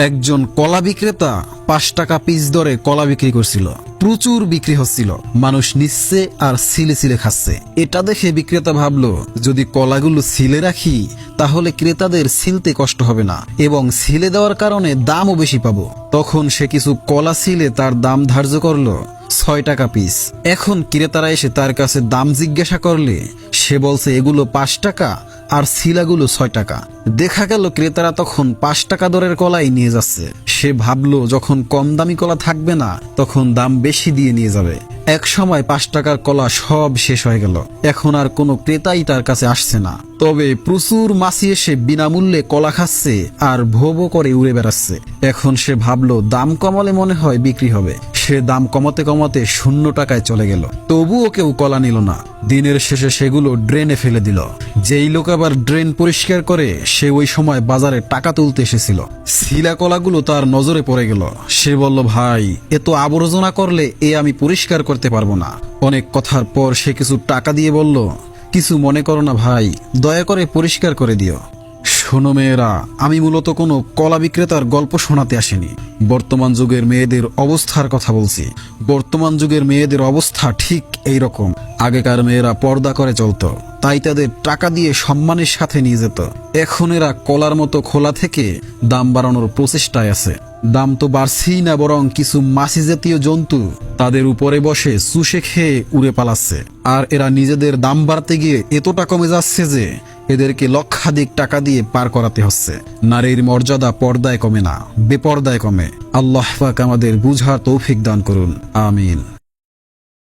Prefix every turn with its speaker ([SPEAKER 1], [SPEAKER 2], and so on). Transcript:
[SPEAKER 1] একজন কলা বিক্রেতা পাঁচ টাকা পিস দরে কলা বিক্রি করছিল। প্রচুর বিক্রি হচ্ছিল। মানুষ নিচ্ছে আর সিলে সিলে খাচ্ছে। এটা দেখে বিক্রেতা ভাবলো, যদি কলাগুলো সিলে রাখি, তাহলে ক্রেতাদের সিলতে কষ্ট হবে না এবং সিলে দেওয়ার কারণে দামও বেশি পাবো। তখন সে কিছু কলা সিলে তার দাম ধার্য করল। ছয় টাকা পিস এখন ক্রেতারা এসে তার কাছে দাম জিজ্ঞাসা করলে, সে বলছে, এগুলো পাঁচ টাকা আর শিলাগুলো ছয় টাকা। দেখা গেল ক্রেতারা তখন পাঁচ টাকা দরের কলাই নিয়ে যাচ্ছে। সে ভাবলো, যখন কম দামি কলা থাকবে না, তখন দাম বেশি দিয়ে নিয়ে যাবে। এক সময় পাঁচ টাকার কলা সব শেষ হয়ে গেল। এখন আর কোনো ক্রেতাই তার কাছে আসছে না। তবে প্রচুর মাছি এসে বিনামূল্যে কলা খাচ্ছে আর ভোবো করে উড়ে বেড়াচ্ছে। এখন সে ভাবলো, দাম কমালে মনে হয় বিক্রি হবে। সে দাম কমাতে কমাতে শূন্য টাকায় চলে গেল। তবুও কেউ কলা নিল না। দিনের শেষে সেগুলো ড্রেনে ফেলে দিল। যেই লোক আবার ড্রেন পরিষ্কার করে, সে ওই সময় বাজারে টাকা তুলতে এসেছিল। শিলা কলাগুলো তার নজরে পড়ে গেল। সে বলল, ভাই এত আবর্জনা করলে এ আমি পরিষ্কার করতে পারব না। অনেক কথার পর সে কিছু টাকা দিয়ে বলল, কিছু মনে করো না ভাই, দয়া করে পরিষ্কার করে দিও। শোনো মেয়েরা, আমি মূলত কোনো কলা বিক্রেতার গল্প শোনাতে আসিনি। বর্তমান যুগের মেয়েদের অবস্থার কথা বলছি। বর্তমান যুগের মেয়েদের অবস্থা ঠিক এই রকম আগেকার মেয়েরা পর্দা করে চলতো, তাই তাদের টাকা দিয়ে সম্মানের সাথে নিয়ে যেত। এখন এরা কলার মতো খোলা থেকে দাম বাড়ানোর প্রচেষ্টায় আছে। দাম তো বাড়ছেই না, বরং কিছু মাছি জাতীয় জন্তু তাদের উপরে বসে চুষে খেয়ে উড়ে পালাচ্ছে। আর এরা নিজেদের দাম বাড়তে গিয়ে এতটা কমে যাচ্ছে যে এদেরকে লক্ষাধিক টাকা দিয়ে পার করাতে হচ্ছে। নারীর মর্যাদা পর্দায় কমে না, বেপর্দায় কমে। আল্লাহ আমাদের বুঝার তৌফিক দান করুন। আমিন।